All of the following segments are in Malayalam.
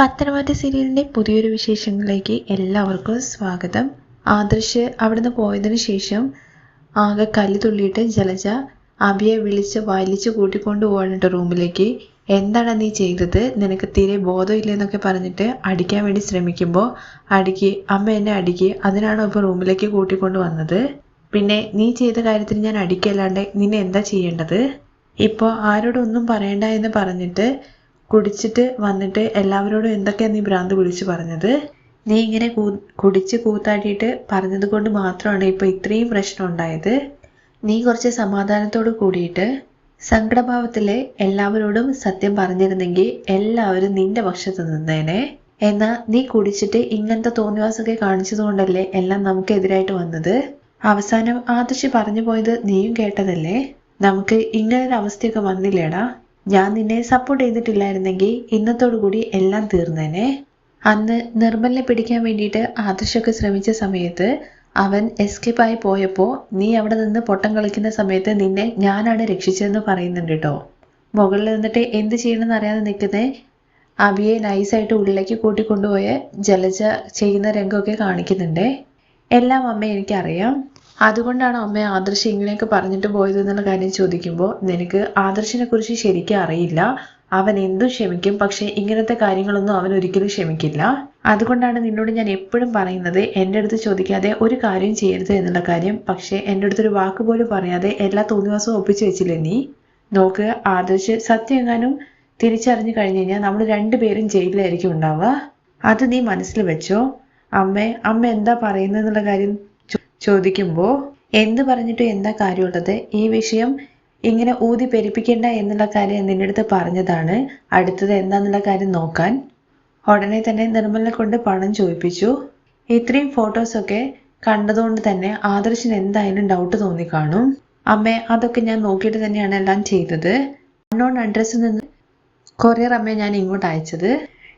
പത്തനംതിട്ട സീരിയലിന്റെ പുതിയൊരു വിശേഷങ്ങളിലേക്ക് എല്ലാവർക്കും സ്വാഗതം. ആദർശ് അവിടുന്ന് പോയതിനു ശേഷം ആകെ കല്ല് തുള്ളിയിട്ട് ജലജ അബിയെ വിളിച്ച് വലിച്ച് കൂട്ടിക്കൊണ്ട് പോകാനുണ്ട് റൂമിലേക്ക്. എന്താണ് നീ ചെയ്തത്? നിനക്ക് തീരെ ബോധമില്ലെന്നൊക്കെ പറഞ്ഞിട്ട് അടിക്കാൻ വേണ്ടി ശ്രമിക്കുമ്പോൾ അടിക്ക് അമ്മ എന്നെ അടിക്ക് അതിനാണോ ഇപ്പോൾ റൂമിലേക്ക് കൂട്ടിക്കൊണ്ട് വന്നത്? പിന്നെ നീ ചെയ്ത കാര്യത്തിന് ഞാൻ അടിക്കല്ലാണ്ട് നിന്നെ എന്താ ചെയ്യേണ്ടത്? ഇപ്പോൾ ആരോടൊന്നും പറയണ്ട എന്ന് പറഞ്ഞിട്ട് കുടിച്ചിട്ട് വന്നിട്ട് എല്ലാവരോടും എന്തൊക്കെയാണ് നീ ഭ്രാന്ത് വിളിച്ചു പറഞ്ഞത്? നീ ഇങ്ങനെ കൂ കുടിച്ച് കൂത്താടിയിട്ട് പറഞ്ഞത് കൊണ്ട് മാത്രമാണ് ഇപ്പോൾ ഇത്രയും പ്രശ്നം ഉണ്ടായത്. നീ കുറച്ച് സമാധാനത്തോട് കൂടിയിട്ട് സങ്കടഭാവത്തിലെ എല്ലാവരോടും സത്യം പറഞ്ഞിരുന്നെങ്കിൽ എല്ലാവരും നിന്റെ പക്ഷത്ത് നിന്നേനെ. എന്നാൽ നീ കുടിച്ചിട്ട് ഇങ്ങനത്തെ തോന്നിവാസൊക്കെ കാണിച്ചതുകൊണ്ടല്ലേ എല്ലാം നമുക്കെതിരായിട്ട് വന്നത്? അവസാനം ആദർശി പറഞ്ഞു പോയത് നീയും കേട്ടതല്ലേ? നമുക്ക് ഇങ്ങനൊരു അവസ്ഥയൊക്കെ വന്നില്ലേടാ? ഞാൻ നിന്നെ സപ്പോർട്ട് ചെയ്തിട്ടില്ലായിരുന്നെങ്കിൽ ഇന്നത്തോടു കൂടി എല്ലാം തീർന്നേനെ. അന്ന് നിർമ്മലിനെ പിടിക്കാൻ വേണ്ടിയിട്ട് ആദർശൊക്കെ ശ്രമിച്ച സമയത്ത് അവൻ എസ്കേപ്പ് ആയി പോയപ്പോൾ നീ അവിടെ നിന്ന് പൊട്ടം കളിക്കുന്ന സമയത്ത് നിന്നെ ഞാനാണ് രക്ഷിച്ചതെന്ന് പറയുന്നുണ്ട് കേട്ടോ മുകളിൽ നിന്നിട്ട് എന്ത് ചെയ്യണമെന്ന് അറിയാതെ നിൽക്കുന്നേ. അബിയെ നൈസായിട്ട് ഉള്ളിലേക്ക് കൂട്ടിക്കൊണ്ടുപോയ ജലജ ചെയ്യുന്ന രംഗമൊക്കെ കാണിക്കുന്നുണ്ട്. എല്ലാം അമ്മ എനിക്കറിയാം. അതുകൊണ്ടാണ് അമ്മ ആദർശ് ഇങ്ങനെയൊക്കെ പറഞ്ഞിട്ട് പോയത് എന്നുള്ള കാര്യം ചോദിക്കുമ്പോൾ നിനക്ക് ആദർശിനെ കുറിച്ച് ശരിക്കും അറിയില്ല. അവൻ എന്തും ക്ഷമിക്കും പക്ഷെ ഇങ്ങനത്തെ കാര്യങ്ങളൊന്നും അവൻ ഒരിക്കലും ക്ഷമിക്കില്ല. അതുകൊണ്ടാണ് നിന്നോട് ഞാൻ എപ്പോഴും പറയുന്നത് എന്റെ അടുത്ത് ചോദിക്കാതെ ഒരു കാര്യം ചെയ്യരുത് എന്നുള്ള കാര്യം. പക്ഷെ എന്റെ അടുത്തൊരു വാക്ക് പോലും പറയാതെ എല്ലാ തോന്നിവാസവും ഒപ്പിച്ചു വെച്ചില്ലേ നീ? നോക്ക് ആദർശ് സത്യം എങ്ങാനും തിരിച്ചറിഞ്ഞു കഴിഞ്ഞു കഴിഞ്ഞാൽ നമ്മൾ രണ്ടുപേരും ജയിലിലായിരിക്കും ഉണ്ടാവുക. അത് നീ മനസ്സിൽ വെച്ചോ? അമ്മേ അമ്മ എന്താ പറയുന്നത് എന്നുള്ള കാര്യം ചോദിക്കുമ്പോൾ എന്ത് പറഞ്ഞിട്ട് എന്താ കാര്യമുള്ളത്? ഈ വിഷയം ഇങ്ങനെ ഊതി പെരുപ്പിക്കേണ്ട എന്നുള്ള കാര്യം നിന്റെ അടുത്ത് പറഞ്ഞതാണ്. അടുത്തത് എന്താന്നുള്ള കാര്യം നോക്കാൻ ഉടനെ തന്നെ നിർമ്മലിനെ കൊണ്ട് പണം ചോദിപ്പിച്ചു. ഇത്രയും ഫോട്ടോസൊക്കെ കണ്ടതുകൊണ്ട് തന്നെ ആദർശിന് എന്തായാലും ഡൗട്ട് തോന്നി കാണും. അമ്മേ അതൊക്കെ ഞാൻ നോക്കിയിട്ട് തന്നെയാണ് എല്ലാം ചെയ്തത്. അൺനോൺ അഡ്രസ്സിൽ നിന്ന് കൊറിയർ അമ്മയെ ഞാൻ ഇങ്ങോട്ട് അയച്ചത്.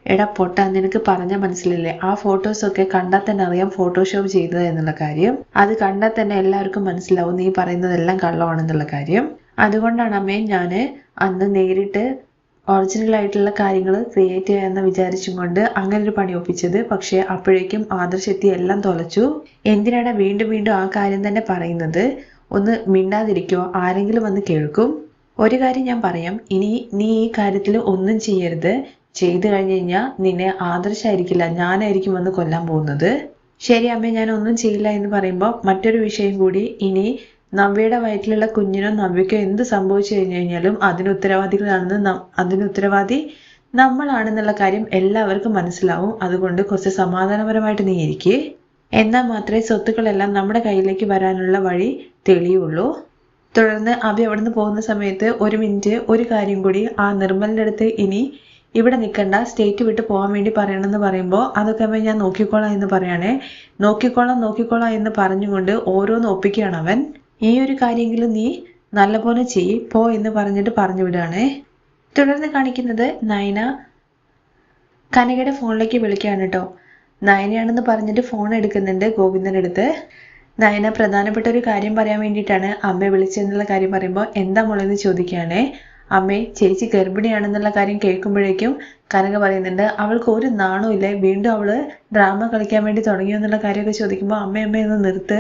എടാ പൊട്ട നിനക്ക് പറഞ്ഞാൽ മനസ്സിലല്ലേ ആ ഫോട്ടോസൊക്കെ കണ്ടാൽ തന്നെ അറിയാം ഫോട്ടോഷോപ്പ് ചെയ്തത് എന്നുള്ള കാര്യം. അത് കണ്ടാൽ തന്നെ എല്ലാവർക്കും മനസ്സിലാവും നീ പറയുന്നതെല്ലാം കള്ളമാണെന്നുള്ള കാര്യം. അതുകൊണ്ടാണ് അമ്മേ ഞാൻ അന്ന് നേരിട്ട് ഒറിജിനൽ ആയിട്ടുള്ള കാര്യങ്ങൾ ക്രിയേറ്റ് ചെയ്യാമെന്ന് വിചാരിച്ചും കൊണ്ട് അങ്ങനെ ഒരു പണി ഒപ്പിച്ചത്. പക്ഷേ അപ്പോഴേക്കും ആദർശ് എത്തി എല്ലാം തൊലച്ചു. എന്തിനാണ് വീണ്ടും വീണ്ടും ആ കാര്യം തന്നെ പറയുന്നത്? ഒന്ന് മിണ്ടാതിരിക്കോ ആരെങ്കിലും വന്ന് കേൾക്കും. ഒരു കാര്യം ഞാൻ പറയാം. ഇനി നീ ഈ കാര്യത്തിൽ ഒന്നും ചെയ്യരുത്. ചെയ്തു കഴിഞ്ഞു കഴിഞ്ഞാൽ നിന്നെ ആദർശമായിരിക്കില്ല ഞാനായിരിക്കും വന്ന് കൊല്ലാൻ പോകുന്നത്. ശരി അമ്മ ഞാൻ ഒന്നും ചെയ്യില്ല എന്ന് പറയുമ്പോൾ മറ്റൊരു വിഷയം കൂടി. ഇനി നവ്യയുടെ വയറ്റിലുള്ള കുഞ്ഞിനോ നവ്യക്കോ എന്ത് സംഭവിച്ചു കഴിഞ്ഞു കഴിഞ്ഞാലും അതിന് ഉത്തരവാദികളാണെന്ന് അതിന് ഉത്തരവാദി നമ്മളാണെന്നുള്ള കാര്യം എല്ലാവർക്കും മനസ്സിലാവും. അതുകൊണ്ട് കുറച്ച് സമാധാനപരമായിട്ട് നീ ഇരിക്കേ. എന്നാൽ മാത്രമേ സ്വത്തുക്കളെല്ലാം നമ്മുടെ കയ്യിലേക്ക് വരാനുള്ള വഴി തെളിയുള്ളൂ. തുടർന്ന് അഭി അവിടുന്ന് പോകുന്ന സമയത്ത് ഒരു മിനിറ്റ് ഒരു കാര്യം കൂടി ആ നിർമ്മലിന്റെ അടുത്ത് ഇനി ഇവിടെ നിൽക്കണ്ട സ്റ്റേറ്റ് വിട്ട് പോകാൻ വേണ്ടി പറയണമെന്ന് പറയുമ്പോൾ അതൊക്കെ അവൻ ഞാൻ നോക്കിക്കോളാം എന്ന് പറയുകയാണേ നോക്കിക്കോളാം നോക്കിക്കോളാം എന്ന് പറഞ്ഞുകൊണ്ട് ഓരോന്ന് ഒപ്പിക്കുകയാണ് അവൻ. ഈ ഒരു കാര്യമെങ്കിലും നീ നല്ലപോലെ ചെയ്യ് പോ എന്ന് പറഞ്ഞിട്ട് പറഞ്ഞു വിടുകയാണേ തുടർന്ന് കാണിക്കുന്നത് നയന കനകയുടെ ഫോണിലേക്ക് വിളിക്കുകയാണ് കേട്ടോ. നയനയാണെന്ന് പറഞ്ഞിട്ട് ഫോൺ എടുക്കുന്നുണ്ട് ഗോവിന്ദന്റെ അടുത്ത്. നയന പ്രധാനപ്പെട്ട ഒരു കാര്യം പറയാൻ വേണ്ടിയിട്ടാണ് അമ്മയെ വിളിച്ചതെന്നുള്ള കാര്യം പറയുമ്പോൾ എന്താ മോളെന്ന് ചോദിക്കുകയാണേ. അമ്മേ ചേച്ചി ഗർഭിണിയാണെന്നുള്ള കാര്യം കേൾക്കുമ്പോഴേക്കും കനക പറയുന്നുണ്ട് അവൾക്ക് ഒരു നാണവും ഇല്ലേ വീണ്ടും അവൾ ഡ്രാമ കളിക്കാൻ വേണ്ടി തുടങ്ങിയോ എന്നുള്ള കാര്യമൊക്കെ ചോദിക്കുമ്പോൾ അമ്മ അമ്മ ഒന്ന് നിർത്ത്.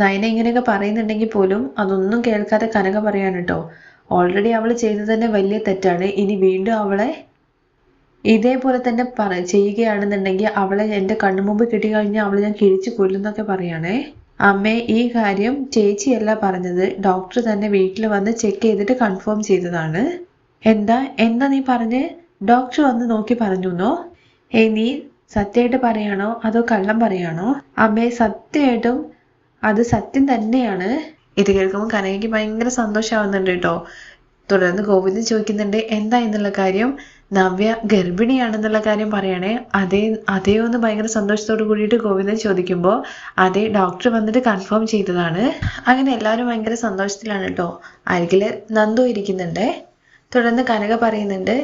നയന ഇങ്ങനെയൊക്കെ പറയുന്നുണ്ടെങ്കിൽ പോലും അതൊന്നും കേൾക്കാതെ കനക പറയാൻ കേട്ടോ ഓൾറെഡി അവൾ ചെയ്തത് തന്നെ വലിയ തെറ്റാണ്. ഇനി വീണ്ടും അവളെ ഇതേപോലെ തന്നെ പറ ചെയ്യുകയാണെന്നുണ്ടെങ്കിൽ അവളെ എന്റെ കണ്ണുമുമ്പ് കിട്ടിക്കഴിഞ്ഞാൽ അവളെ ഞാൻ കിഴിച്ചു കൊല്ലുന്നൊക്കെ പറയുകയാണേ അമ്മേ ഈ കാര്യം ചേച്ചിയല്ല പറഞ്ഞത്. ഡോക്ടർ തന്നെ വീട്ടിൽ വന്ന് ചെക്ക് ചെയ്തിട്ട് കൺഫേം ചെയ്തതാണ്. എന്താ? എന്താ നീ പറഞ്ഞ്? ഡോക്ടർ വന്ന് നോക്കി പറഞ്ഞുന്നോ? ഏ നീ സത്യമായിട്ട് പറയാണോ? അതോ കള്ളം പറയാണോ? അമ്മേ സത്യമായിട്ടും അത് സത്യം തന്നെയാണ്. ഇത് കേൾക്കുമ്പോൾ കനകയ്ക്ക് ഭയങ്കര സന്തോഷമാവുന്നുണ്ട് കേട്ടോ. തുടർന്ന് ഗോവിന്ദൻ ചോദിക്കുന്നുണ്ട് എന്താ എന്നുള്ള കാര്യം? നവ്യ ഗർഭിണിയാണെന്നുള്ള കാര്യം പറയണേ അതേ അതേ ഒന്ന് ഭയങ്കര സന്തോഷത്തോട് കൂടിയിട്ട് ഗോവിന്ദൻ ചോദിക്കുമ്പോൾ അതേ ഡോക്ടർ വന്നിട്ട് കൺഫേം ചെയ്തതാണ്. അങ്ങനെ എല്ലാവരും ഭയങ്കര സന്തോഷത്തിലാണ് കേട്ടോ അരികിൽ നന്ദു ഇരിക്കുന്നുണ്ട്. തുടർന്ന് കനക പറയുന്നുണ്ട്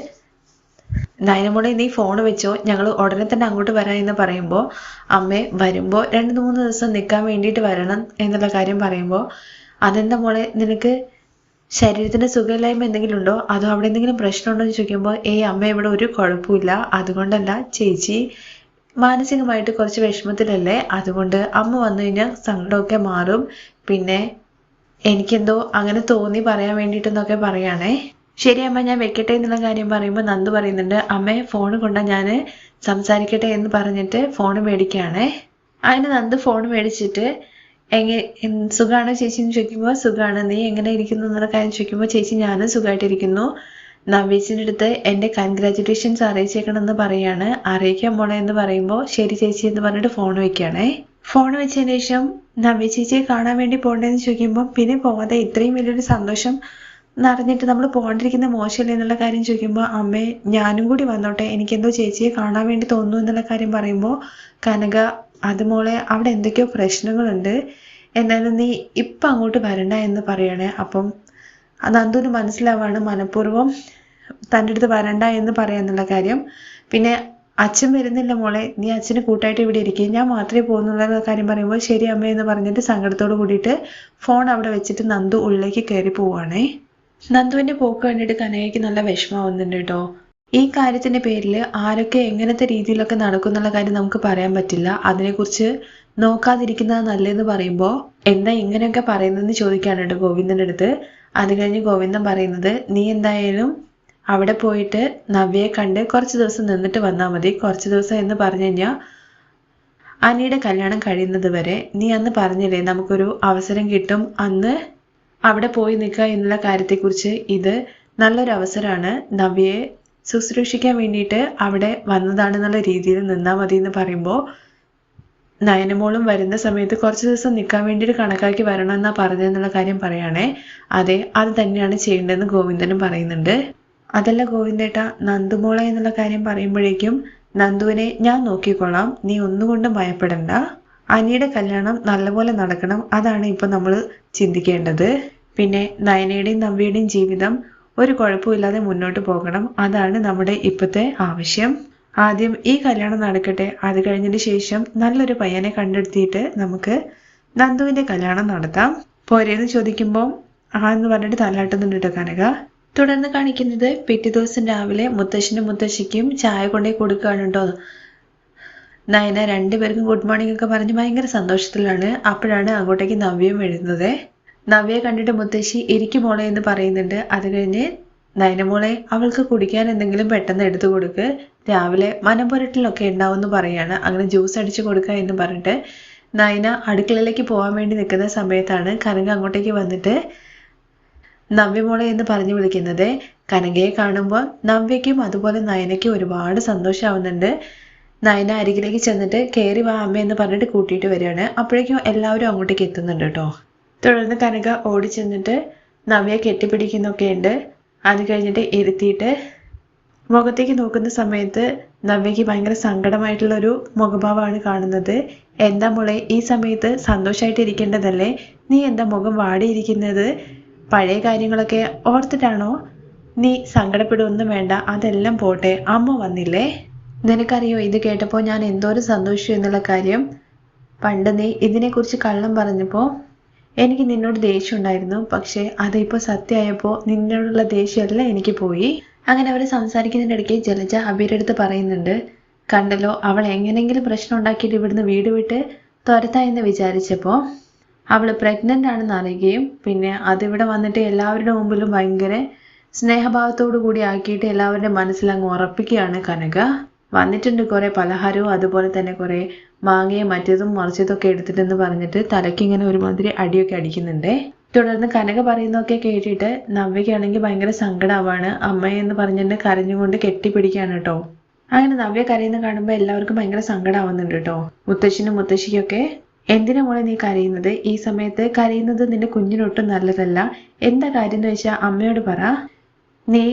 നയനമോളെ നീ ഫോൺ വെച്ചോ? ഞങ്ങൾ ഉടനെ തന്നെ അങ്ങോട്ട് വരാം എന്ന് പറയുമ്പോൾ അമ്മേ വരുമ്പോൾ രണ്ട് മൂന്ന് ദിവസം നിൽക്കാൻ വേണ്ടിയിട്ട് വരണം എന്നുള്ള കാര്യം പറയുമ്പോൾ അതെന്താ മോളെ നിനക്ക് ശരീരത്തിന് സുഖമില്ലായ്മ എന്തെങ്കിലും ഉണ്ടോ? അതോ അവിടെ എന്തെങ്കിലും പ്രശ്നമുണ്ടോ എന്ന് ചോദിക്കുമ്പോൾ ഏയ് അമ്മ ഇവിടെ ഒരു കുഴപ്പമില്ല. അതുകൊണ്ടല്ല ചേച്ചി മാനസികമായിട്ട് കുറച്ച് വിഷമത്തിലല്ലേ? അതുകൊണ്ട് അമ്മ വന്നു കഴിഞ്ഞാൽ സങ്കടമൊക്കെ മാറും. പിന്നെ എനിക്കെന്തോ അങ്ങനെ തോന്നി പറയാൻ വേണ്ടിയിട്ടെന്നൊക്കെ പറയുകയാണേ ശരി അമ്മ ഞാൻ വെക്കട്ടെ എന്നുള്ള കാര്യം പറയുമ്പോൾ നന്ദു പറയുന്നുണ്ട് അമ്മേ ഫോൺ കൊണ്ടാ ഞാൻ സംസാരിക്കട്ടെ എന്ന് പറഞ്ഞിട്ട് ഫോൺ മേടിക്കുകയാണേ. അതിന് നന്ദു ഫോൺ മേടിച്ചിട്ട് എങ്ങനെ സുഖമാണോ ചേച്ചി എന്ന് ചോദിക്കുമ്പോൾ സുഖമാണ് നീ എങ്ങനെ ഇരിക്കുന്നു എന്നുള്ള കാര്യം ചോദിക്കുമ്പോൾ ചേച്ചി ഞാനും സുഖമായിട്ടിരിക്കുന്നു നവീസിന്റെ അടുത്ത് എന്റെ കൺഗ്രാറ്റുലേഷൻസ് അറിയിച്ചേക്കണമെന്ന് പറയാണ്. അറിയിക്കാൻ പോണേ എന്ന് പറയുമ്പോൾ ശരി ചേച്ചി എന്ന് പറഞ്ഞിട്ട് ഫോൺ വെക്കുകയാണേ ഫോൺ വെച്ചതിന് ശേഷം നവ്യ ചേച്ചിയെ കാണാൻ വേണ്ടി പോകേണ്ടതെന്ന് ചോദിക്കുമ്പോൾ പിന്നെ പോകാതെ ഇത്രയും വലിയൊരു സന്തോഷം നിറഞ്ഞിട്ട് നമ്മൾ പോകാണ്ടിരിക്കുന്ന മോശമല്ലേ എന്നുള്ള കാര്യം ചോദിക്കുമ്പോൾ അമ്മേ ഞാനും കൂടി വന്നോട്ടെ. എനിക്കെന്തോ ചേച്ചിയെ കാണാൻ വേണ്ടി തോന്നുന്നു എന്നുള്ള കാര്യം പറയുമ്പോൾ കനക അത് മോളെ അവിടെ എന്തൊക്കെയോ പ്രശ്നങ്ങളുണ്ട്. എന്നാലും നീ ഇപ്പം അങ്ങോട്ട് വരണ്ട എന്ന് പറയണേ. അപ്പം നന്ദുവിന് മനസ്സിലാവാണ് മനഃപൂർവം തന്റെ അടുത്ത് വരണ്ട എന്ന് പറയാന്നുള്ള കാര്യം. പിന്നെ അച്ഛൻ വരുന്നില്ല മോളെ. നീ അച്ഛന് കൂട്ടായിട്ട് ഇവിടെ ഇരിക്കുക ഞാൻ മാത്രമേ പോകുന്നുള്ള കാര്യം പറയുമ്പോൾ ശരി അമ്മ എന്ന് പറഞ്ഞിട്ട് സങ്കടത്തോട് കൂടിയിട്ട് ഫോൺ അവിടെ വെച്ചിട്ട് നന്ദു ഉള്ളിലേക്ക് കയറി പോവാണേ നന്ദുവിന്റെ പോക്ക് കണ്ടിട്ട് കനകയ്ക്ക് നല്ല വിഷമാവുന്നുണ്ട് കേട്ടോ. ഈ കാര്യത്തിന്റെ പേരിൽ ആരൊക്കെ എങ്ങനത്തെ രീതിയിലൊക്കെ നടക്കുന്നുള്ള കാര്യം നമുക്ക് പറയാൻ പറ്റില്ല. അതിനെക്കുറിച്ച് നോക്കാതിരിക്കുന്നത് നല്ലതെന്ന് പറയുമ്പോൾ എന്താ ഇങ്ങനെയൊക്കെ പറയുന്നതെന്ന് ചോദിക്കാനുണ്ട് ഗോവിന്ദന്റെ അടുത്ത്. അത് കഴിഞ്ഞ് ഗോവിന്ദൻ പറയുന്നത് നീ എന്തായാലും അവിടെ പോയിട്ട് നവ്യയെ കണ്ട് കുറച്ച് ദിവസം നിന്നിട്ട് വന്നാൽ മതി. കുറച്ച് ദിവസം എന്ന് പറഞ്ഞു കഴിഞ്ഞാൽ അനിയുടെ കല്യാണം കഴിയുന്നത് വരെ നീ അന്ന് പറഞ്ഞില്ലേ നമുക്കൊരു അവസരം കിട്ടും. അന്ന് അവിടെ പോയി നിൽക്കുക എന്നുള്ള കാര്യത്തെക്കുറിച്ച് ഇത് നല്ലൊരു അവസരമാണ് നവ്യയെ ശുശ്രൂഷിക്കാൻ വേണ്ടിയിട്ട് അവിടെ വന്നതാണെന്നുള്ള രീതിയിൽ നിന്നാൽ മതി എന്ന് പറയുമ്പോൾ നയനമോളും വരുന്ന സമയത്ത് കുറച്ച് ദിവസം നിൽക്കാൻ വേണ്ടിയിട്ട് കണക്കാക്കി വരണമെന്നാണ് പറഞ്ഞതെന്നുള്ള കാര്യം പറയുകയാണേ. അതെ അത് തന്നെയാണ് ചെയ്യേണ്ടതെന്ന് ഗോവിന്ദനും പറയുന്നുണ്ട്. അതല്ല ഗോവിന്ദേട്ട നന്ദുമോളെ എന്നുള്ള കാര്യം പറയുമ്പോഴേക്കും നന്ദുവിനെ ഞാൻ നോക്കിക്കൊള്ളാം നീ ഒന്നുകൊണ്ടും ഭയപ്പെടണ്ട. അനിയുടെ കല്യാണം നല്ലപോലെ നടക്കണം അതാണ് ഇപ്പൊ നമ്മൾ ചിന്തിക്കേണ്ടത്. പിന്നെ നയനയുടെയും നവ്യയുടെയും ജീവിതം ഒരു കുഴപ്പമില്ലാതെ മുന്നോട്ട് പോകണം. അതാണ് നമ്മുടെ ഇപ്പോഴത്തെ ആവശ്യം. ആദ്യം ഈ കല്യാണം നടക്കട്ടെ. അത് കഴിഞ്ഞതിന് ശേഷം നല്ലൊരു പയ്യനെ കണ്ടെടുത്തിട്ട് നമുക്ക് നന്ദുവിന്റെ കല്യാണം നടത്താം. പോരേന്ന് ചോദിക്കുമ്പോൾ ആ എന്ന് പറഞ്ഞിട്ട് തലാട്ടുന്നുണ്ട് കേട്ടോ കനക. തുടർന്ന് കാണിക്കുന്നത് പിറ്റേ ദിവസം രാവിലെ മുത്തശ്ശനും മുത്തശ്ശിക്കും ചായ കൊണ്ടേ കൊടുക്കുകയാണ് കേട്ടോ. നയന രണ്ടുപേർക്കും ഗുഡ് മോർണിംഗ് ഒക്കെ പറഞ്ഞ് ഭയങ്കര സന്തോഷത്തിലാണ്. അപ്പോഴാണ് അങ്ങോട്ടേക്ക് നവ്യം എഴുതുന്നത്. നവ്യയെ കണ്ടിട്ട് മുത്തശ്ശി ഇരിക്കും മോളെ എന്ന് പറയുന്നുണ്ട്. അത് കഴിഞ്ഞ് നയനമോളെ അവൾക്ക് കുടിക്കാൻ എന്തെങ്കിലും പെട്ടെന്ന് എടുത്തു കൊടുക്ക്. രാവിലെ മനംപുരട്ടിലൊക്കെ ഉണ്ടാവുമെന്ന് പറയാണ്. അങ്ങനെ ജ്യൂസ് അടിച്ചു കൊടുക്കുക എന്ന് പറഞ്ഞിട്ട് നയന അടുക്കളയിലേക്ക് പോകാൻ വേണ്ടി നിൽക്കുന്ന സമയത്താണ് കനക അങ്ങോട്ടേക്ക് വന്നിട്ട് നവ്യമോളെ എന്ന് പറഞ്ഞു വിളിക്കുന്നത്. കനകയെ കാണുമ്പോൾ നവ്യയ്ക്കും അതുപോലെ നയനയ്ക്കും ഒരുപാട് സന്തോഷമാവുന്നുണ്ട് നയന അരികിലേക്ക് ചെന്നിട്ട് കയറി വാ അമ്മ എന്ന് പറഞ്ഞിട്ട് കൂട്ടിയിട്ട് വരികയാണ്. അപ്പോഴേക്കും എല്ലാവരും അങ്ങോട്ടേക്ക് എത്തുന്നുണ്ട് കേട്ടോ. തുടർന്ന് കനക ഓടി ചെന്നിട്ട് നവ്യ കെട്ടിപ്പിടിക്കുന്നൊക്കെ ഉണ്ട്. അത് കഴിഞ്ഞിട്ട് ഇരുത്തിയിട്ട് മുഖത്തേക്ക് നോക്കുന്ന സമയത്ത് നവ്യയ്ക്ക് ഭയങ്കര സങ്കടമായിട്ടുള്ളൊരു മുഖഭാവമാണ് കാണുന്നത്. എന്താ മോളെ ഈ സമയത്ത് സന്തോഷമായിട്ട് ഇരിക്കേണ്ടതല്ലേ? നീ എന്താ മുഖം വാടിയിരിക്കുന്നത്? പഴയ കാര്യങ്ങളൊക്കെ ഓർത്തിട്ടാണോ? നീ സങ്കടപ്പെടുകയൊന്നും വേണ്ട അതെല്ലാം പോട്ടെ. അമ്മ വന്നില്ലേ? നിനക്കറിയോ ഇത് കേട്ടപ്പോൾ ഞാൻ എന്തോരം സന്തോഷിച്ചു എന്നുള്ള കാര്യം? പണ്ട് നീ ഇതിനെക്കുറിച്ച് കള്ളം പറഞ്ഞപ്പോൾ എനിക്ക് നിന്നോട് ദേഷ്യം ഉണ്ടായിരുന്നു പക്ഷേ അതിപ്പോൾ സത്യമായപ്പോൾ നിന്നോടുള്ള ദേഷ്യമെല്ലാം എനിക്ക് പോയി. അങ്ങനെ അവർ സംസാരിക്കുന്നതിനിടയ്ക്ക് ജലജ അബീരടുത്ത് പറയുന്നുണ്ട് കണ്ടല്ലോ അവൾ എങ്ങനെയെങ്കിലും പ്രശ്നം ഉണ്ടാക്കിയിട്ട് ഇവിടുന്ന് വീട് വിട്ട് തുരത്താ എന്ന് വിചാരിച്ചപ്പോൾ അവൾ പ്രഗ്നന്റ് ആണെന്ന് അറിയുകയും പിന്നെ അതിവിടെ വന്നിട്ട് എല്ലാവരുടെ മുമ്പിലും ഭയങ്കര സ്നേഹഭാവത്തോടു കൂടി ആക്കിയിട്ട് എല്ലാവരുടെ മനസ്സിൽ അങ്ങ് ഉറപ്പിക്കുകയാണ് കനക. വന്നിട്ടുണ്ട് കുറേ പലഹാരവും അതുപോലെ തന്നെ കുറേ മാങ്ങയും മറ്റേതും മറിച്ചതൊക്കെ എടുത്തിട്ടെന്ന് പറഞ്ഞിട്ട് തലയ്ക്ക് ഇങ്ങനെ ഒരുമാതിരി അടിയൊക്കെ അടിക്കുന്നുണ്ടേ. തുടർന്ന് കനക പറയുന്നതൊക്കെ കേട്ടിട്ട് നവ്യക്കാണെങ്കിൽ ഭയങ്കര സങ്കടമാവാണ് അമ്മയെന്ന് പറഞ്ഞിട്ട് കരഞ്ഞുകൊണ്ട് കെട്ടിപ്പിടിക്കുകയാണ് കേട്ടോ. അങ്ങനെ നവ്യ കരയുന്ന കാണുമ്പോൾ എല്ലാവർക്കും ഭയങ്കര സങ്കടമാവുന്നുണ്ട് കേട്ടോ. മുത്തശ്ശിനും മുത്തശ്ശിക്കൊക്കെ എന്തിനാ മോളെ നീ കരയുന്നത്? ഈ സമയത്ത് കരയുന്നത് നിന്റെ കുഞ്ഞിനൊട്ടും നല്ലതല്ല. എന്താ കാര്യം എന്ന് വെച്ചാൽ അമ്മയോട് പറ. നീ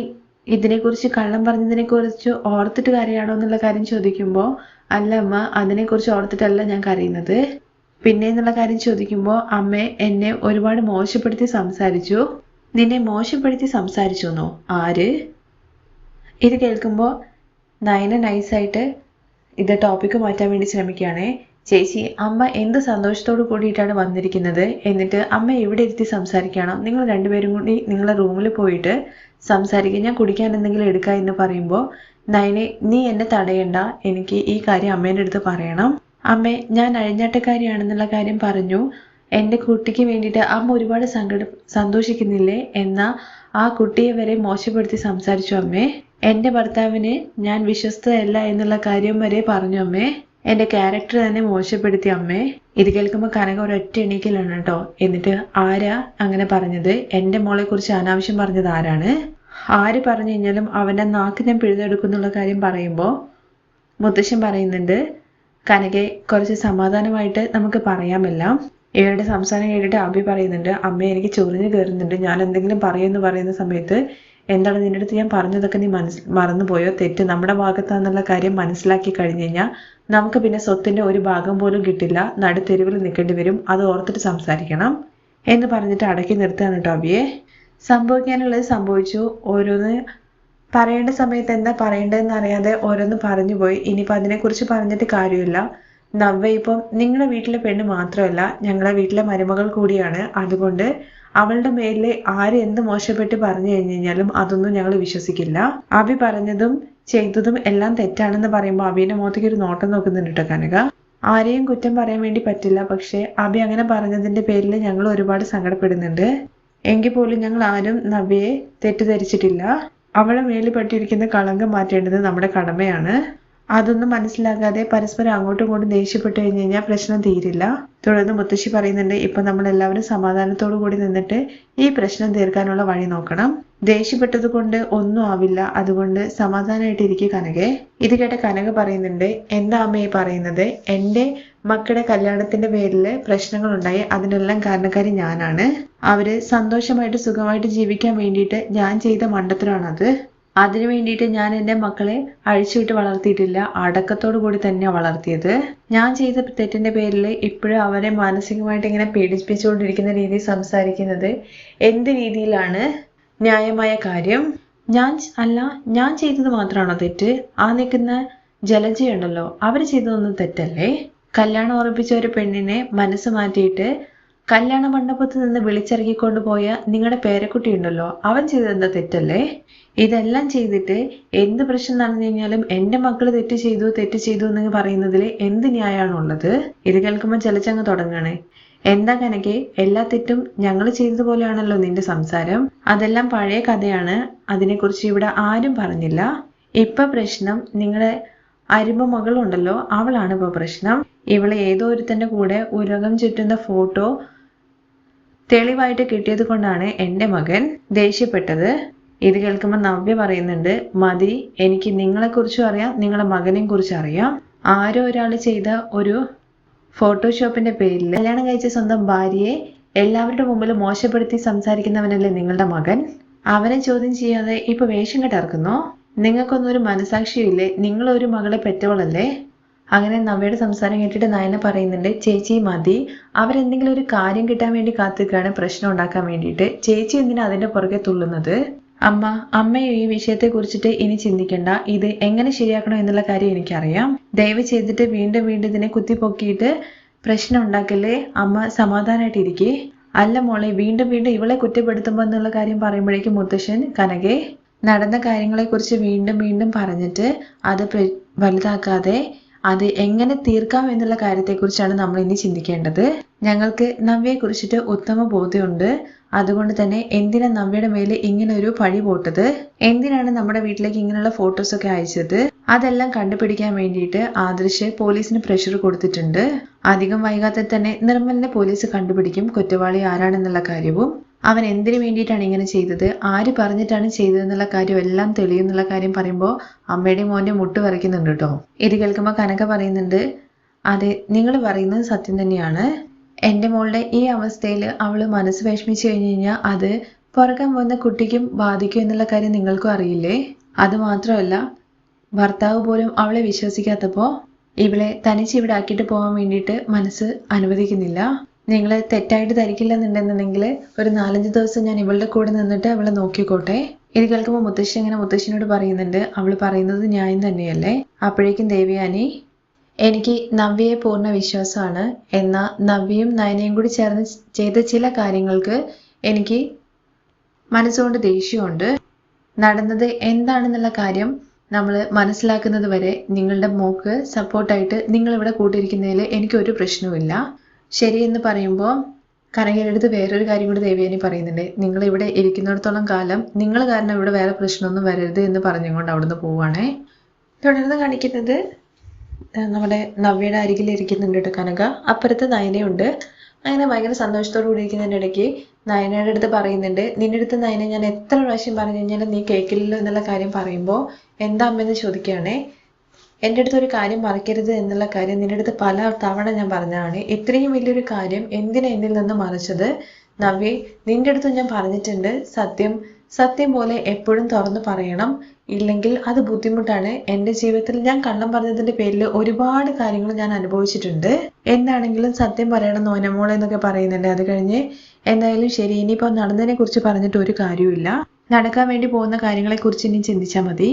ഇതിനെക്കുറിച്ച് കള്ളം പറഞ്ഞതിനെക്കുറിച്ച് ഓർത്തിട്ട് കരയാണോ എന്നുള്ള കാര്യം ചോദിക്കുമ്പോൾ അല്ല അമ്മ അതിനെക്കുറിച്ച് ഓർത്തിട്ടല്ല ഞാൻ കരയുന്നത്. പിന്നെ എന്നുള്ള കാര്യം ചോദിക്കുമ്പോൾ അമ്മ എന്നെ ഒരുപാട് മോശപ്പെടുത്തി സംസാരിച്ചു. നിന്നെ മോശപ്പെടുത്തി സംസാരിച്ചു എന്നോ ആര്? ഇത് കേൾക്കുമ്പോൾ നയന നൈസായിട്ട് ഇത് ടോപ്പിക്ക് മാറ്റാൻ വേണ്ടി ശ്രമിക്കുകയാണേ. ചേച്ചി അമ്മ എന്ത് സന്തോഷത്തോടു കൂടിയിട്ടാണ് വന്നിരിക്കുന്നത്? എന്നിട്ട് അമ്മ എവിടെ ഇരുത്തി സംസാരിക്കണം? നിങ്ങൾ രണ്ടുപേരും കൂടി നിങ്ങളെ റൂമിൽ പോയിട്ട് സംസാരിക്കുക ഞാൻ കുടിക്കാൻ എന്തെങ്കിലും എടുക്കാം എന്ന് പറയുമ്പോൾ നയനെ നീ എന്നെ തടയണ്ട. എനിക്ക് ഈ കാര്യം അമ്മേന്റെ അടുത്ത് പറയണം. അമ്മേ ഞാൻ അഴിഞ്ഞാട്ടക്കാരിയാണെന്നുള്ള കാര്യം പറഞ്ഞു. എന്റെ കുട്ടിക്ക് വേണ്ടിയിട്ട് അമ്മ ഒരുപാട് സങ്കട സന്തോഷിക്കുന്നില്ലേ? എന്ന ആ കുട്ടിയെ വരെ മോശപ്പെടുത്തി സംസാരിച്ചു അമ്മേ. എന്റെ ഭർത്താവിന് ഞാൻ വിശ്വസ്തയല്ല എന്നുള്ള കാര്യം വരെ പറഞ്ഞു അമ്മേ. എന്റെ ക്യാരക്ടർ തന്നെ മോശപ്പെടുത്തി അമ്മേ. ഇത് കേൾക്കുമ്പോൾ കനക ഒരൊറ്റ എണീക്കലാണ് കേട്ടോ. എന്നിട്ട് ആരാ അങ്ങനെ പറഞ്ഞത്? എന്റെ മോളെ കുറിച്ച് അനാവശ്യം പറഞ്ഞത് ആരാണ്? ആര് പറഞ്ഞു കഴിഞ്ഞാലും അവന്റെ നാക്ക് ഞാൻ പിഴുതെടുക്കുന്നുള്ള കാര്യം പറയുമ്പോൾ മുത്തശ്ശൻ പറയുന്നുണ്ട് കനകെ കുറച്ച് സമാധാനമായിട്ട് നമുക്ക് പറയാമെല്ലാം. ഇവരുടെ സംസാരം കേട്ടിട്ട് അബി പറയുന്നുണ്ട് അമ്മ എനിക്ക് ചൊറിഞ്ഞു കയറുന്നുണ്ട് ഞാൻ എന്തെങ്കിലും പറയുമെന്ന് പറയുന്ന സമയത്ത് എന്താണ് നിന്റെ അടുത്ത് ഞാൻ പറഞ്ഞതൊക്കെ നീ മനസ് മറന്നുപോയോ? തെറ്റ് നമ്മുടെ ഭാഗത്താന്നുള്ള കാര്യം മനസ്സിലാക്കി കഴിഞ്ഞു കഴിഞ്ഞാൽ നമുക്ക് പിന്നെ സ്വത്തിന്റെ ഒരു ഭാഗം പോലും കിട്ടില്ല. നടുത്തെരുവിൽ നിൽക്കേണ്ടി വരും. അത് ഓർത്തിട്ട് സംസാരിക്കണം. എന്ന് പറഞ്ഞിട്ട് അടക്കി നിർത്തുകയാണ് കേട്ടോ അബിയെ. സംഭവിക്കാനുള്ളത് സംഭവിച്ചു. ഓരോന്ന് പറയേണ്ട സമയത്ത് എന്താ പറയേണ്ടതെന്ന് അറിയാതെ ഓരോന്ന് പറഞ്ഞു പോയി. ഇനിയിപ്പോൾ അതിനെക്കുറിച്ച് പറഞ്ഞിട്ട് കാര്യമില്ല. നവ്വ ഇപ്പം നിങ്ങളുടെ വീട്ടിലെ പെണ്ണ് മാത്രമല്ല ഞങ്ങളുടെ വീട്ടിലെ മരുമകൾ കൂടിയാണ്. അതുകൊണ്ട് അവളുടെ മേലിൽ ആര് എന്ത് മോശപ്പെട്ട് പറഞ്ഞു കഴിഞ്ഞു കഴിഞ്ഞാലും അതൊന്നും ഞങ്ങൾ വിശ്വസിക്കില്ല. അബി പറഞ്ഞതും ചെയ്തതും എല്ലാം തെറ്റാണെന്ന് പറയുമ്പോൾ അബിയുടെ മുഖത്തേക്ക് ഒരു നോട്ടം നോക്കുന്നുണ്ട് കേട്ടോ കനക. ആരെയും കുറ്റം പറയാൻ വേണ്ടി പറ്റില്ല പക്ഷേ അബി അങ്ങനെ പറഞ്ഞതിന്റെ പേരിൽ ഞങ്ങൾ ഒരുപാട് സങ്കടപ്പെടുന്നുണ്ട്. എങ്കിൽ പോലും ഞങ്ങൾ ആരും നവ്യയെ തെറ്റിദ്ധരിച്ചിട്ടില്ല. അവളെ മേലിൽ പറ്റിയിരിക്കുന്ന കളങ്കം മാറ്റേണ്ടത് നമ്മുടെ കടമയാണ്. അതൊന്നും മനസ്സിലാക്കാതെ പരസ്പരം അങ്ങോട്ടും ഇങ്ങോട്ടും ദേഷ്യപ്പെട്ട് കഴിഞ്ഞ് കഴിഞ്ഞാൽ പ്രശ്നം തീരില്ല. തുടർന്ന് മുത്തശ്ശി പറയുന്നുണ്ട് ഇപ്പൊ നമ്മൾ എല്ലാവരും സമാധാനത്തോടു കൂടി നിന്നിട്ട് ഈ പ്രശ്നം തീർക്കാനുള്ള വഴി നോക്കണം. ദേഷ്യപ്പെട്ടത് കൊണ്ട് ഒന്നും ആവില്ല അതുകൊണ്ട് സമാധാനമായിട്ടിരിക്കും കനകെ. ഇത് കേട്ട കനക പറയുന്നുണ്ട് എന്താ അമ്മ ഈ പറയുന്നത്? എന്റെ മക്കളുടെ കല്യാണത്തിന്റെ പേരിൽ പ്രശ്നങ്ങൾ ഉണ്ടായി അതിനെല്ലാം കാരണക്കാരി ഞാനാണ്. അവർ സന്തോഷമായിട്ട് സുഖമായിട്ട് ജീവിക്കാൻ വേണ്ടിയിട്ട് ഞാൻ ചെയ്ത മണ്ടത്തരമാണത് അതിനു വേണ്ടിയിട്ട് ഞാൻ എന്റെ മക്കളെ അഴിച്ചുവിട്ട് വളർത്തിയിട്ടില്ല. അടക്കത്തോടു കൂടി തന്നെയാണ് വളർത്തിയത്. ഞാൻ ചെയ്ത തെറ്റിന്റെ പേരിൽ ഇപ്പോഴും അവരെ മാനസികമായിട്ട് ഇങ്ങനെ പീഡിപ്പിച്ചുകൊണ്ടിരിക്കുന്ന രീതിയിൽ സംസാരിക്കുന്നത് എന്ത് രീതിയിലാണ്? ന്യായമായ കാര്യം. ഞാൻ അല്ല ഞാൻ ചെയ്തത് മാത്രമാണോ തെറ്റ്? ആ നിൽക്കുന്ന ജലജയുണ്ടല്ലോ അവർ ചെയ്തതൊന്നും തെറ്റല്ലേ? കല്യാണം ഉറപ്പിച്ച ഒരു പെണ്ണിനെ മനസ്സ് മാറ്റിയിട്ട് കല്യാണ മണ്ഡപത്തിൽ നിന്ന് വിളിച്ചിറക്കിക്കൊണ്ട് പോയ നിങ്ങളുടെ പേരക്കുട്ടി ഉണ്ടല്ലോ അവൻ ചെയ്തെന്ന തെറ്റല്ലേ? ഇതെല്ലാം ചെയ്തിട്ട് എന്ത് പ്രശ്നം നടന്നു കഴിഞ്ഞാലും എന്റെ മക്കൾ തെറ്റ് ചെയ്തു തെറ്റ് ചെയ്തു എന്ന് പറയുന്നതിൽ എന്ത് ന്യായമാണുള്ളത്? ഇത് കേൾക്കുമ്പോൾ ചലച്ചങ്ങ് തുടങ്ങണേ. എന്താ കനകെ എല്ലാ തെറ്റും ഞങ്ങൾ ചെയ്തതുപോലെയാണല്ലോ നിന്റെ സംസാരം? അതെല്ലാം പഴയ കഥയാണ് അതിനെക്കുറിച്ച് ഇവിടെ ആരും പറഞ്ഞില്ല. ഇപ്പൊ പ്രശ്നം നിങ്ങളുടെ അരുമ മകളുണ്ടല്ലോ അവളാണ് ഇപ്പൊ പ്രശ്നം. ഇവളെ ഏതോ ഒരുത്തന്റെ കൂടെ ഉരകം ചുറ്റുന്ന ഫോട്ടോ തെളിവായിട്ട് കിട്ടിയത് കൊണ്ടാണ് എന്റെ മകൻ ദേഷ്യപ്പെട്ടത്. ഇത് കേൾക്കുമ്പോൾ നവ്യ പറയുന്നുണ്ട് മതി എനിക്ക് നിങ്ങളെക്കുറിച്ചും അറിയാം നിങ്ങളുടെ മകനെയും കുറിച്ചും അറിയാം. ആരോ ഒരാൾ ചെയ്ത ഒരു ഫോട്ടോഷോപ്പിന്റെ പേരിൽ കല്യാണം കഴിച്ച സ്വന്തം ഭാര്യയെ എല്ലാവരുടെ മുമ്പിൽ മോശപ്പെടുത്തി സംസാരിക്കുന്നവനല്ലേ നിങ്ങളുടെ മകൻ? അവനെ ചോദ്യം ചെയ്യാതെ ഇപ്പൊ വേഷം കെട്ടിറക്കുന്നോ നിങ്ങൾക്കൊന്നും ഒരു മനസാക്ഷിയില്ലേ നിങ്ങളൊരു മകളെ പെറ്റവളല്ലേ? അങ്ങനെ നവ്യയുടെ സംസാരം കേട്ടിട്ട് നയന പറയുന്നുണ്ട് ചേച്ചി മതി. അവരെന്തെങ്കിലും ഒരു കാര്യം കിട്ടാൻ വേണ്ടി കാത്തിരിക്കുകയാണ്. പ്രശ്നം ഉണ്ടാക്കാൻ വേണ്ടിയിട്ട്. ചേച്ചി എന്തിനാ അതിന്റെ പുറകെ തുള്ളുന്നത്? അമ്മ അമ്മ ഈ വിഷയത്തെ കുറിച്ചിട്ട് ഇനി ചിന്തിക്കണ്ട. ഇത് എങ്ങനെ ശരിയാക്കണം എന്നുള്ള കാര്യം എനിക്കറിയാം. ദയവ് ചെയ്തിട്ട് വീണ്ടും വീണ്ടും ഇതിനെ കുത്തിപ്പൊക്കിയിട്ട് പ്രശ്നം ഉണ്ടാക്കല്ലേ? അമ്മ സമാധാനമായിട്ടിരിക്കേ അല്ല മോളെ വീണ്ടും വീണ്ടും ഇവളെ കുറ്റപ്പെടുത്തുമ്പോൾ എന്നുള്ള കാര്യം പറയുമ്പോഴേക്കും മുത്തശ്ശൻ കനകെ നടന്ന കാര്യങ്ങളെക്കുറിച്ച് വീണ്ടും വീണ്ടും പറഞ്ഞിട്ട് അത് വലുതാക്കാതെ അത് എങ്ങനെ തീർക്കാം എന്നുള്ള കാര്യത്തെക്കുറിച്ചാണ് നമ്മൾ ഇനി ചിന്തിക്കേണ്ടത്. ഞങ്ങൾക്ക് നവ്യയെ കുറിച്ചിട്ട് ഉത്തമ ബോധ്യമുണ്ട്. അതുകൊണ്ട് തന്നെ എന്തിനാ നവ്യയുടെ മേലെ ഇങ്ങനെ ഒരു പഴി പോട്ടത്? എന്തിനാണ് നമ്മുടെ വീട്ടിലേക്ക് ഇങ്ങനെയുള്ള ഫോട്ടോസ് ഒക്കെ അയച്ചത്? അതെല്ലാം കണ്ടുപിടിക്കാൻ വേണ്ടിയിട്ട് ആദർശ് പോലീസിന് പ്രഷർ കൊടുത്തിട്ടുണ്ട്. അധികം വൈകാതെ തന്നെ നിർമ്മലിനെ പോലീസ് കണ്ടുപിടിക്കും കുറ്റവാളി ആരാണെന്നുള്ള കാര്യവും. അവൻ എന്തിനു വേണ്ടിയിട്ടാണ് ഇങ്ങനെ ചെയ്തത്? ആര് പറഞ്ഞിട്ടാണ് ചെയ്തതെന്നുള്ള കാര്യം എല്ലാം തെളിയുന്നുള്ള കാര്യം പറയുമ്പോൾ അമ്മയുടെ മോന്റെ മുട്ട് വരയ്ക്കുന്നുണ്ട് കേട്ടോ ഇത് കേൾക്കുമ്പോൾ കനക പറയുന്നുണ്ട് അതെ നിങ്ങൾ പറയുന്നത് സത്യം തന്നെയാണ്. എന്റെ മോളുടെ ഈ അവസ്ഥയിൽ അവൾ മനസ്സ് വിഷമിച്ചു കഴിഞ്ഞു കഴിഞ്ഞാൽ അത് പുറകം വന്ന കുട്ടിക്കും ബാധിക്കും എന്നുള്ള കാര്യം നിങ്ങൾക്കും അറിയില്ലേ? അതുമാത്രമല്ല ഭർത്താവ് പോലും അവളെ വിശ്വസിക്കാത്തപ്പോൾ ഇവളെ തനിച്ച് ഇവിടെ ആക്കിയിട്ട് പോകാൻ വേണ്ടിയിട്ട് മനസ്സ് അനുവദിക്കുന്നില്ല. നിങ്ങൾ തെറ്റായിട്ട് ധരിക്കില്ലെന്നുണ്ടെന്നുണ്ടെങ്കിൽ ഒരു നാലഞ്ച് ദിവസം ഞാൻ ഇവളുടെ കൂടെ നിന്നിട്ട് അവളെ നോക്കിക്കോട്ടെ. ഇത് കേൾക്കുമ്പോൾ മുത്തശ്ശി ഇങ്ങനെ മുത്തശ്ശിനോട് പറയുന്നുണ്ട്. അവൾ പറയുന്നത് ന്യായം തന്നെയല്ലേ? അപ്പോഴേക്കും ദേവിയാനി എനിക്ക് നവ്യയെ പൂർണ വിശ്വാസമാണ്. എന്നാൽ നവ്യയും നയനയും കൂടി ചേർന്ന് ചെയ്ത ചില കാര്യങ്ങൾക്ക് എനിക്ക് മനസ്സുകൊണ്ട് ദേഷ്യമുണ്ട്. നടന്നത് എന്താണെന്നുള്ള കാര്യം നമ്മൾ മനസ്സിലാക്കുന്നത് വരെ നിങ്ങളുടെ മോക്ക് സപ്പോർട്ടായിട്ട് നിങ്ങളിവിടെ കൂട്ടിയിരിക്കുന്നതിൽ എനിക്കൊരു പ്രശ്നവുമില്ല. ശരിയെന്ന് പറയുമ്പോൾ കനകയുടെ വേറൊരു കാര്യം കൂടി ദേവിയാനി പറയുന്നുണ്ട്. നിങ്ങൾ ഇവിടെ ഇരിക്കുന്നിടത്തോളം കാലം നിങ്ങൾ കാരണം ഇവിടെ വേറെ പ്രശ്നമൊന്നും വരരുത് എന്ന് പറഞ്ഞുകൊണ്ട് അവിടുന്ന് പോവുകയാണേ തുടർന്ന് കാണിക്കുന്നത് നമ്മുടെ നവ്യയുടെ അരികിൽ ഇരിക്കുന്നുണ്ട് കേട്ടോ കനക. അപ്പുറത്ത് നയനയുണ്ട്. അങ്ങനെ ഭയങ്കര സന്തോഷത്തോടു കൂടി ഇരിക്കുന്നതിന്റെ ഇടയ്ക്ക് നയനയുടെ അടുത്ത് പറയുന്നുണ്ട് നിന്റെ അടുത്ത് നയന ഞാൻ എത്ര പ്രാവശ്യം പറഞ്ഞു കഴിഞ്ഞാലും നീ കേൾക്കില്ലല്ലോ എന്നുള്ള കാര്യം പറയുമ്പോൾ എന്താ അമ്മ അമ്മയെന്ന് ചോദിക്കുകയാണേ. എന്റെ അടുത്ത് ഒരു കാര്യം മറക്കരുത് എന്നുള്ള കാര്യം നിന്റെ അടുത്ത് പല തവണ ഞാൻ പറഞ്ഞതാണ്. ഇത്രയും വലിയൊരു കാര്യം എന്തിനാ എന്നിൽ നിന്ന് മറച്ചത്? നവ്യ നിന്റെ അടുത്ത് ഞാൻ പറഞ്ഞിട്ടുണ്ട്. സത്യം സത്യം പോലെ എപ്പോഴും തുറന്നു പറയണം. ഇല്ലെങ്കിൽ അത് ബുദ്ധിമുട്ടാണ്. എന്റെ ജീവിതത്തിൽ ഞാൻ കള്ളം പറഞ്ഞതിന്റെ പേരിൽ ഒരുപാട് കാര്യങ്ങൾ ഞാൻ അനുഭവിച്ചിട്ടുണ്ട്. എന്താണെങ്കിലും സത്യം പറയണം നോനമോളെ എന്നൊക്കെ പറയുന്നുണ്ട്. അത് കഴിഞ്ഞ് എന്തായാലും ശരി ഇനിയിപ്പോൾ നടന്നതിനെ കുറിച്ച് പറഞ്ഞിട്ട് ഒരു കാര്യവുമില്ല. നടക്കാൻ വേണ്ടി പോകുന്ന കാര്യങ്ങളെക്കുറിച്ച് ഇനി ചിന്തിച്ചാൽ മതി.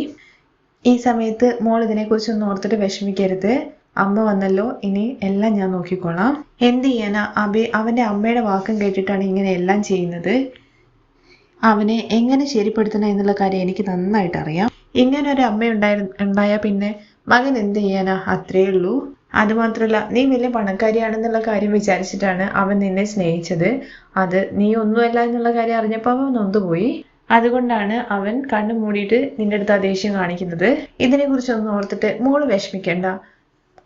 ഈ സമയത്ത് മോൾ ഇതിനെക്കുറിച്ചൊന്നും ഓർത്തിട്ട് വിഷമിക്കരുത്. അമ്മ വന്നല്ലോ ഇനി എല്ലാം ഞാൻ നോക്കിക്കോളാം. എന്ത് ചെയ്യാനാ? അബി അവന്റെ അമ്മയുടെ വാക്കും കേട്ടിട്ടാണ് ഇങ്ങനെ എല്ലാം ചെയ്യുന്നത്. അവനെ എങ്ങനെ ശരിപ്പെടുത്തണം എന്നുള്ള കാര്യം എനിക്ക് നന്നായിട്ട് അറിയാം ഇങ്ങനെ ഒരു അമ്മ ഉണ്ടായി ഉണ്ടായാൽ പിന്നെ മകൻ എന്ത് ചെയ്യാനാ? അത്രേ ഉള്ളൂ. അതുമാത്രമല്ല നീ വലിയ പണക്കാരിയാണെന്നുള്ള കാര്യം വിചാരിച്ചിട്ടാണ് അവൻ നിന്നെ സ്നേഹിച്ചത്. അത് നീ ഒന്നുമല്ല എന്നുള്ള കാര്യം അറിഞ്ഞപ്പോൾ അവൻ നൊന്തുപോയി. അതുകൊണ്ടാണ് അവൻ കണ്ണു മൂടിയിട്ട് നിന്റെ അടുത്ത് ആ ദേഷ്യം കാണിക്കുന്നത്. ഇതിനെക്കുറിച്ചൊന്നും ഓർത്തിട്ട് മോൾ വിഷമിക്കണ്ട.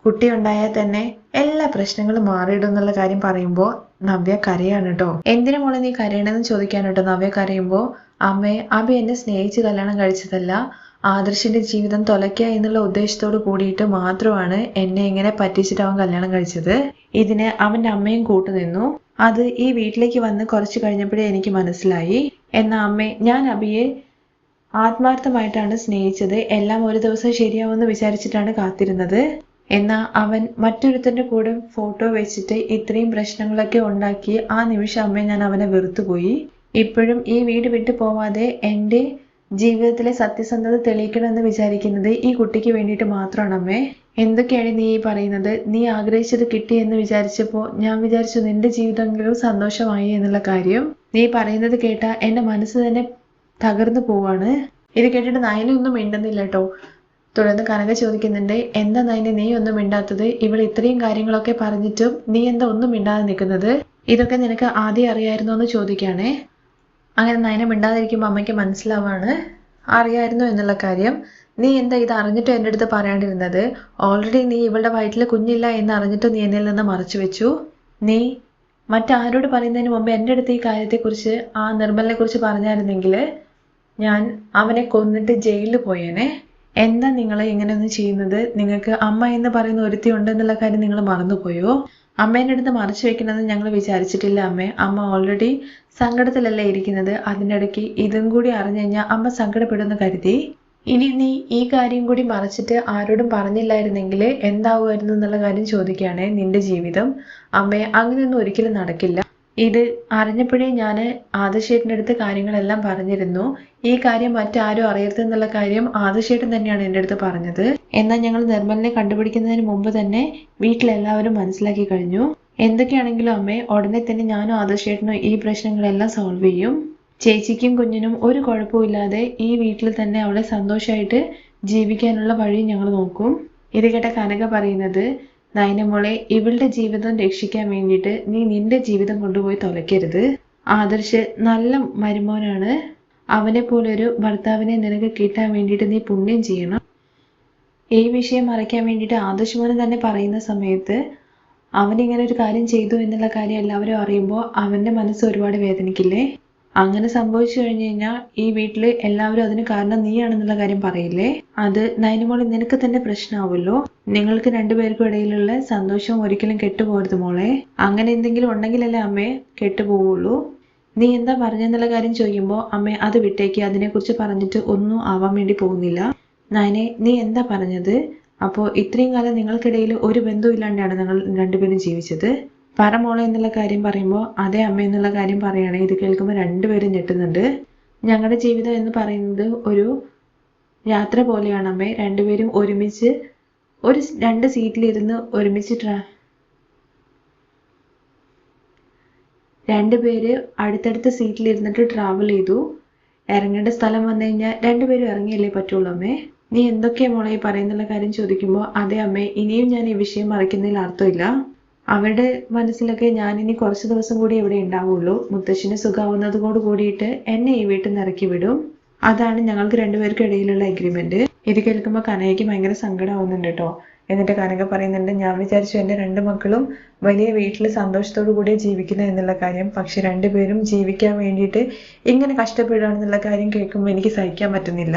കുട്ടി ഉണ്ടായാൽ തന്നെ എല്ലാ പ്രശ്നങ്ങളും മാറിയിടും എന്നുള്ള കാര്യം പറയുമ്പോൾ നവ്യ കരയാണ് കേട്ടോ. എന്തിനു മോളെ നീ കരയണെന്ന് ചോദിക്കാൻ കേട്ടോ നവ്യ കരയുമ്പോൾ അമ്മയെ അഭി എന്നെ സ്നേഹിച്ച് കല്യാണം കഴിച്ചതല്ല ആദർശിന്റെ ജീവിതം തുലയ്ക്ക എന്നുള്ള ഉദ്ദേശത്തോട് കൂടിയിട്ട് മാത്രമാണ് എന്നെ ഇങ്ങനെ പറ്റിച്ചിട്ട് അവൻ കല്യാണം കഴിച്ചത്. ഇതിന് അവന്റെ അമ്മയും കൂട്ടുനിന്നു. അത് ഈ വീട്ടിലേക്ക് വന്ന് കുറച്ച് കഴിഞ്ഞപ്പോഴേ എനിക്ക് മനസ്സിലായി. എന്നാ അമ്മേ ഞാൻ അബിയെ ആത്മാർത്ഥമായിട്ടാണ് സ്നേഹിച്ചത്. എല്ലാം ഒരു ദിവസം ശരിയാവുമെന്ന് വിചാരിച്ചിട്ടാണ് കാത്തിരുന്നത്. എന്നാ അവൻ മറ്റൊരുത്തന്റെ കൂടെ ഫോട്ടോ വെച്ചിട്ട് ഇത്രയും പ്രശ്നങ്ങളൊക്കെ ഉണ്ടാക്കി ആ നിമിഷം അമ്മ ഞാൻ അവനെ വെറുത്തുപോയി. ഇപ്പോഴും ഈ വീട് വിട്ടു പോവാതെ എന്റെ ജീവിതത്തിലെ സത്യസന്ധത തെളിയിക്കണമെന്ന് വിചാരിക്കുന്നത് ഈ കുട്ടിക്ക് വേണ്ടിയിട്ട് മാത്രമാണ് അമ്മേ. എന്തൊക്കെയാണ് നീ പറയുന്നത്? നീ ആഗ്രഹിച്ചത് കിട്ടി എന്ന് വിചാരിച്ചപ്പോൾ ഞാൻ വിചാരിച്ചു നിന്റെ ജീവിതമെങ്കിലും സന്തോഷമായി എന്നുള്ള കാര്യം. നീ പറയുന്നത് കേട്ട എന്റെ മനസ്സ് തന്നെ തകർന്നു പോവാണ്. ഇത് കേട്ടിട്ട് നയനൊന്നും മിണ്ടുന്നില്ല കേട്ടോ തുടർന്ന് കനക ചോദിക്കുന്നുണ്ട് എന്താ നയനെ നീ ഒന്നും മിണ്ടാത്തത്? ഇവൾ ഇത്രയും കാര്യങ്ങളൊക്കെ പറഞ്ഞിട്ടും നീ എന്താ ഒന്നും മിണ്ടാതെ നിൽക്കുന്നത്? ഇതൊക്കെ നിനക്ക് ആദ്യം അറിയായിരുന്നോ എന്ന് ചോദിക്കുകയാണേ. അങ്ങനെ നയനെ മിണ്ടാതിരിക്കുമ്പോൾ അമ്മയ്ക്ക് മനസ്സിലാവാണ്. അറിയായിരുന്നു എന്നുള്ള കാര്യം. നീ എന്താ ഇത് അറിഞ്ഞിട്ട് എന്റെ അടുത്ത് പറയാണ്ടിരുന്നത്? ഓൾറെഡി നീ ഇവളുടെ വയറ്റിൽ കുഞ്ഞില്ല എന്ന് അറിഞ്ഞിട്ട് നീ എന്നിൽ നിന്ന് മറച്ചു വെച്ചു? നീ മറ്റാരോട് പറയുന്നതിന് മുമ്പ് എന്റെ അടുത്ത് ഈ കാര്യത്തെക്കുറിച്ച് ആ നിർമ്മലിനെ കുറിച്ച് പറഞ്ഞായിരുന്നെങ്കിൽ ഞാൻ അവനെ കൊന്നിട്ട് ജയിലിൽ പോയേനെ. എന്താ നിങ്ങൾ ഇങ്ങനെയൊന്നും ചെയ്യുന്നത്? നിങ്ങൾക്ക് അമ്മ എന്ന് പറയുന്ന ഒരുത്തി ഉണ്ടെന്നുള്ള കാര്യം നിങ്ങൾ മറന്നുപോയോ? അമ്മേന്റെ അടുത്ത് മറച്ചു വെക്കണമെന്ന് ഞങ്ങൾ വിചാരിച്ചിട്ടില്ല അമ്മേ. അമ്മ ഓൾറെഡി സങ്കടത്തിലല്ലേ ഇരിക്കുന്നത്? അതിന്റെ ഇടയ്ക്ക് ഇതും കൂടി അറിഞ്ഞു കഴിഞ്ഞാൽ അമ്മ സങ്കടപ്പെടുമെന്ന് കരുതി. ഇനി നീ ഈ കാര്യം കൂടി മറച്ചിട്ട് ആരോടും പറഞ്ഞില്ലായിരുന്നെങ്കിൽ എന്താവുമായിരുന്നു എന്നുള്ള കാര്യം ചോദിക്കുകയാണെ നിന്റെ ജീവിതം. അമ്മേ അങ്ങനെയൊന്നും ഒരിക്കലും നടക്കില്ല. ഇത് അറിഞ്ഞപ്പോഴേ ഞാൻ അടുത്ത് കാര്യങ്ങളെല്ലാം പറഞ്ഞിരുന്നു. ഈ കാര്യം മറ്റാരും അറിയരുത് എന്നുള്ള കാര്യം ആദർശേട്ടൻ തന്നെയാണ് എന്റെ അടുത്ത് പറഞ്ഞത്. എന്നാൽ ഞങ്ങൾ നിർമ്മലിനെ കണ്ടുപിടിക്കുന്നതിന് മുമ്പ് തന്നെ വീട്ടിലെല്ലാവരും മനസ്സിലാക്കി കഴിഞ്ഞു. എന്തൊക്കെയാണെങ്കിലും അമ്മേ ഉടനെ തന്നെ ഞാനും ആദർശേട്ടനും ഈ പ്രശ്നങ്ങളെല്ലാം സോൾവ് ചെയ്യും. ചേച്ചിക്കും കുഞ്ഞിനും ഒരു കുഴപ്പമില്ലാതെ ഈ വീട്ടിൽ തന്നെ അവളെ സന്തോഷമായിട്ട് ജീവിക്കാനുള്ള വഴി ഞങ്ങൾ നോക്കും. ഇത് കേട്ട കനക പറയുന്നത് നയനമോളെ ഇവളുടെ ജീവിതം രക്ഷിക്കാൻ വേണ്ടിയിട്ട് നീ നിന്റെ ജീവിതം കൊണ്ടുപോയി തുലയ്ക്കരുത്. ആദർശ് നല്ല മരുമോനാണ്. അവനെ പോലെ ഒരു ഭർത്താവിനെ നിനക്ക് കിട്ടാൻ വേണ്ടിയിട്ട് നീ പുണ്യം ചെയ്യണം. ഈ വിഷയം മറയ്ക്കാൻ വേണ്ടിയിട്ട് ആദർശ് മോനെ തന്നെ പറയുന്ന സമയത്ത് അവനിങ്ങനെ ഒരു കാര്യം ചെയ്തു എന്നുള്ള കാര്യം എല്ലാവരും അറിയുമ്പോൾ അവന്റെ മനസ്സ് ഒരുപാട് വേദനിക്കില്ലേ? അങ്ങനെ സംഭവിച്ചു കഴിഞ്ഞു കഴിഞ്ഞാൽ ഈ വീട്ടിൽ എല്ലാവരും അതിന് കാരണം നീയാണെന്നുള്ള കാര്യം പറയില്ലേ? അത് നയനമോളെ നിനക്ക് തന്നെ പ്രശ്നമാവുമല്ലോ നിങ്ങൾക്ക് രണ്ടുപേർക്കും ഇടയിലുള്ള സന്തോഷം ഒരിക്കലും കെട്ടുപോകരുത് മോളെ. അങ്ങനെ എന്തെങ്കിലും ഉണ്ടെങ്കിലല്ലേ അമ്മേ കെട്ടുപോവുള്ളൂ. നീ എന്താ പറഞ്ഞെന്നുള്ള കാര്യം ചോദിക്കുമ്പോൾ അമ്മേ അത് വിട്ടേക്ക് അതിനെക്കുറിച്ച് പറഞ്ഞിട്ട് ഒന്നും ആവാൻ വേണ്ടി പോകുന്നില്ല. നയനെ നീ എന്താ പറഞ്ഞത്? അപ്പോൾ ഇത്രയും കാലം നിങ്ങൾക്കിടയിൽ ഒരു ബന്ധവും ഇല്ലാണ്ടാണ് നിങ്ങൾ രണ്ടുപേരും ജീവിച്ചത്. പറ മോളെ എന്നുള്ള കാര്യം പറയുമ്പോൾ അതേ അമ്മ എന്നുള്ള കാര്യം പറയുകയാണെങ്കിൽ ഇത് കേൾക്കുമ്പോൾ രണ്ടുപേരും ഞെട്ടുന്നുണ്ട്. ഞങ്ങളുടെ ജീവിതം എന്ന് പറയുന്നത് ഒരു യാത്ര പോലെയാണ് അമ്മേ. രണ്ടുപേരും ഒരുമിച്ച് ഒരു രണ്ട് സീറ്റിലിരുന്ന് ഒരുമിച്ച് ട്രാ രണ്ടുപേര് അടുത്തടുത്ത സീറ്റിലിരുന്നിട്ട് ട്രാവൽ ചെയ്തു. ഇറങ്ങേണ്ട സ്ഥലം വന്നു കഴിഞ്ഞാൽ രണ്ടുപേരും ഇറങ്ങിയല്ലേ പറ്റുള്ളൂ അമ്മേ. നീ എന്തൊക്കെയാ മോളെ ഈ പറയുന്നുള്ള കാര്യം ചോദിക്കുമ്പോൾ അതെ അമ്മേ ഇനിയും ഞാൻ ഈ വിഷയം മറയ്ക്കുന്നതിൽ അർത്ഥമില്ല. അവരുടെ മനസ്സിലൊക്കെ ഞാൻ ഇനി കുറച്ച് ദിവസം കൂടി ഇവിടെ ഉണ്ടാവുള്ളൂ. മുത്തശ്ശിന് സുഖാവുന്നതോട് കൂടിയിട്ട് എന്നെ ഈ വീട്ടിൽ നിന്ന് ഇറക്കി വിടും. അതാണ് ഞങ്ങൾക്ക് രണ്ടുപേർക്കും ഇടയിലുള്ള അഗ്രിമെന്റ് ഇത് കേൾക്കുമ്പോൾ കനകയ്ക്ക് ഭയങ്കര സങ്കടമാവുന്നുണ്ട് കേട്ടോ. എന്നിട്ട് കനക പറയുന്നുണ്ട് ഞാൻ വിചാരിച്ചു എന്റെ രണ്ട് മക്കളും വലിയ വീട്ടിൽ സന്തോഷത്തോടു കൂടി ജീവിക്കുന്നത് എന്നുള്ള കാര്യം. പക്ഷെ രണ്ടുപേരും ജീവിക്കാൻ വേണ്ടിയിട്ട് ഇങ്ങനെ കഷ്ടപ്പെടുകയാണെന്നുള്ള കാര്യം കേൾക്കുമ്പോൾ എനിക്ക് സഹിക്കാൻ പറ്റുന്നില്ല.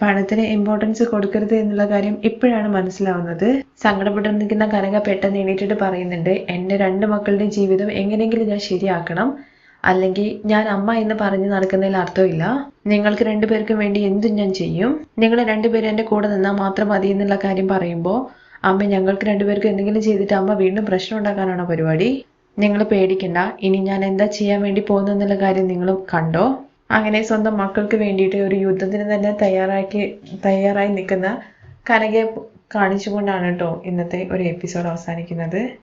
പണത്തിന് ഇമ്പോർട്ടൻസ് കൊടുക്കരുത് എന്നുള്ള കാര്യം ഇപ്പോഴാണ് മനസ്സിലാവുന്നത്. സങ്കടപ്പെട്ടു നിൽക്കുന്ന കനക പെട്ടെന്ന് എണീറ്റിട്ട് പറയുന്നുണ്ട് എന്റെ രണ്ട് മക്കളുടെ ജീവിതം എങ്ങനെയെങ്കിലും ഞാൻ ശരിയാക്കണം. അല്ലെങ്കിൽ ഞാൻ അമ്മ എന്ന് പറഞ്ഞ് നടക്കുന്നതിൽ അർത്ഥമില്ല. നിങ്ങൾക്ക് രണ്ടുപേർക്കും വേണ്ടി എന്തും ഞാൻ ചെയ്യും. നിങ്ങൾ രണ്ടുപേരും എന്റെ കൂടെ നിന്നാൽ മാത്രം മതി എന്നുള്ള കാര്യം പറയുമ്പോൾ അമ്മ ഞങ്ങൾക്ക് രണ്ടുപേർക്കും എന്തെങ്കിലും ചെയ്തിട്ട് അമ്മ വീണ്ടും പ്രശ്നം ഉണ്ടാക്കാനാണോ പരിപാടി? നിങ്ങൾ പേടിക്കണ്ട. ഇനി ഞാൻ എന്താ ചെയ്യാൻ വേണ്ടി പോകുന്നു എന്നുള്ള കാര്യം നിങ്ങളും കണ്ടോ? അങ്ങനെ സ്വന്തം മക്കൾക്ക് വേണ്ടിയിട്ട് ഒരു യുദ്ധത്തിന് തന്നെ തയ്യാറാക്കി തയ്യാറായി നിൽക്കുന്ന കനകയെ കാണിച്ചുകൊണ്ടാണ് കേട്ടോ ഇന്നത്തെ ഒരു എപ്പിസോഡ് അവസാനിക്കുന്നത്.